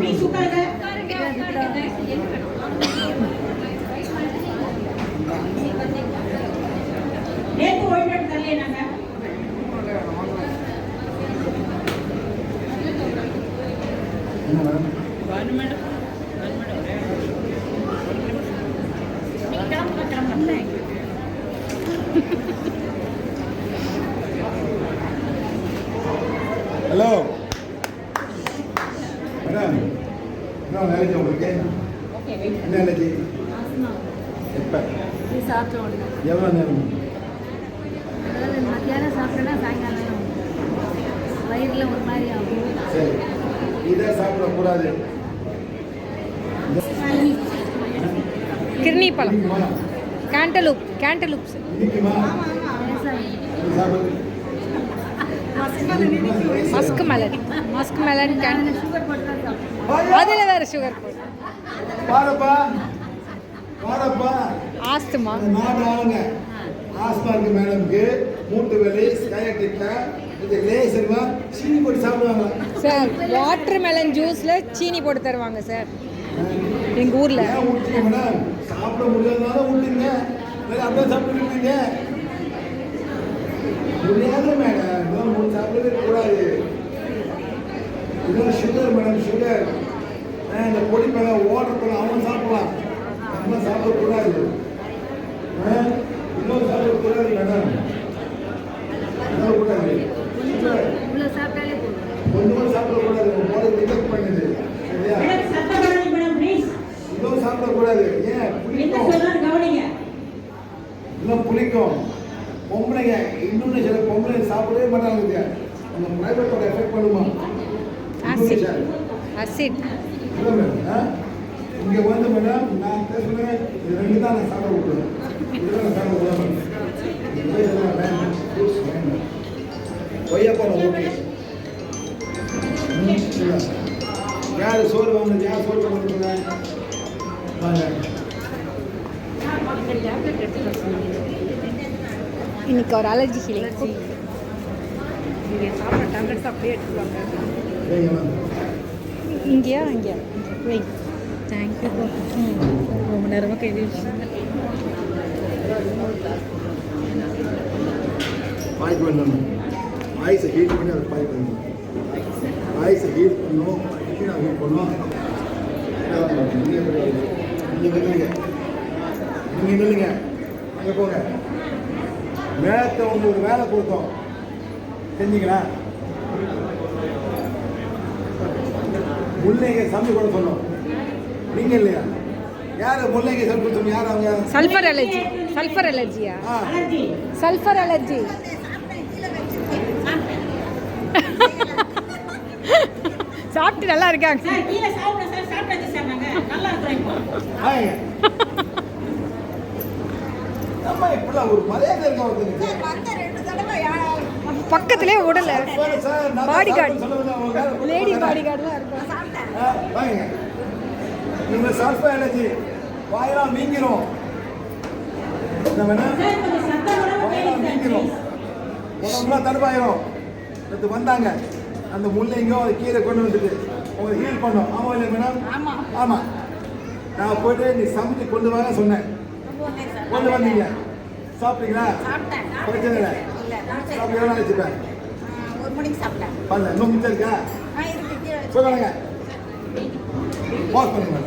मीसू कर गए ये तो वही कर लेना है बाद में என்ன வேலைக்கு உங்களுக்கு என்ன வேலைக்கு எப்போ எவ்வளோ நேரம் மத்தியானம் சாப்பிட்டேன்னா சாயங்காலம் வயிறில் ஒரு மாதிரி ஆகும் சரி இதை சாப்பிடக்கூடாது கிர்னி பழம் கேண்டலூப் கேண்டலூப்ஸ் இனிக்குமா லேசாக இது சாப்பிடு musk melon musk melon can அதில் வேறு சுகர் ஆஸ்துமா ஆஸ்மாக்கு மேடம்க்கு மூட்டு வலி ஸ்கையட்டிக்ல இது லேசர்வா சீனி போட்டு சாப்பிடுவாங்க. சார் வாட்டர் மெலன் ஜூஸில் சீனி போட்டு தருவாங்க சார் எங்கள் ஊரில். சாப்பிட முடியாதனால விட்டீங்க அப்படியே சாப்பிட்டுருக்கீங்க முடியாது மேடம் இதெல்லாம் மூணு சாப்பிடவே கூடாது. இன்னும் சுகர் மேடம் சுகர் இந்த பொடி பழம் ஓட்டர் பண்ண அவன் சாப்பிடலாம். நம்ம சாப்பிடக்கூடாது. இன்னும் சாப்பிடக்கூடாது மேடம் இன்னொன்று சில பொம்பளைங்க சாப்பிடவே மாட்டாங்க அந்த பிரைவேட்டோட எஃபெக்ட் பண்ணுமா? இல்லை மேடம்? இங்க வந்து மேடம் நான் பேசுனேன் இது ரெண்டு தான் நான் சாப்பிட விட்டுருவேன் இதெல்லாம் நான் சாப்பிட விடாம இதெல்லாம் வேண்டாம். ஃப்ரூட்ஸ் வேண்டாம். கொய்யாப்பழம் ஓகே. யார் சோறு வாங்குறது யார் சோறு வாங்குறது வாங்க இன்னைக்கு ஒரு அலர்ஜி ஹீலிங் இங்கேயா? இங்கேயா? வெய் தேங்க்யூ ரொம்ப நேரமாக கை பாய்க்கு பண்ணணும் ஆயுசை ஹீட் பண்ணி அதை பாய் பண்ணணும் ஆயுசை ஹீட் பண்ணணும் கீழே ஹீட் பண்ணணும். நீங்கள் நில்லுங்க நீங்கள் நில்லுங்க அங்கே போங்க. மேலத்தை உங்களுக்கு வேலை கொடுத்தோம். செஞ்சீங்களா முல்லைங்க சமைச்சு கூட சொன்னோம். நீங்கள் இல்லையா? யார் முல்லைங்க சமைச்சு சொன்னோம் யார் அவங்க? Sulphur allergy. Sulphur அலர்ஜியா? Sulphur allergy. சாப்பிட்டு நல்லா இருக்காங்க சார் கீழே சாப்பிட சார் சாப்பிட்டாச்சு சார் நாங்க நல்லா இருக்கிறோம் இப்போ ஆயங்க நம்ம இப்படிலாம் ஒரு மரியாதை இருக்க ஒருத்தனுக்கு பக்கத்திலே உடல பாடி கார்டு லேடி. பாடி கார்டுலாம் இருக்கும் ஆ, வாங்க. நீங்க சல்ஃபர் அலர்ஜி வாயெல்லாம் கேளுங்க வீங்கிரும். உடம்புலாம் தடுப்பாயிரும். நேற்று வந்தாங்க. அந்த முள்ளைங்கோ அது கீரை கொண்டு வந்துட்டு. உங்களை ஹீல் பண்ணோம். ஆமா இல்லை மேடம் ஆமாம் ஆமா. நான் போயிட்டு நீ சமைச்சு கொண்டு வாங்க சொன்னேன். கொண்டு வந்தீங்க. சாப்பிட்டீங்களா? சாப்பிட்டேன். பிரச்சனை இல்லை. சாப்பிட்டு எவ்வளோ வச்சுப்பேன்? ஒரு மணிக்கு சாப்பிட்டேன். பண்ணல இன்னும் மிச்சம் இருக்கா. சொல்லுங்க. பாஸ் பண்ணுங்க.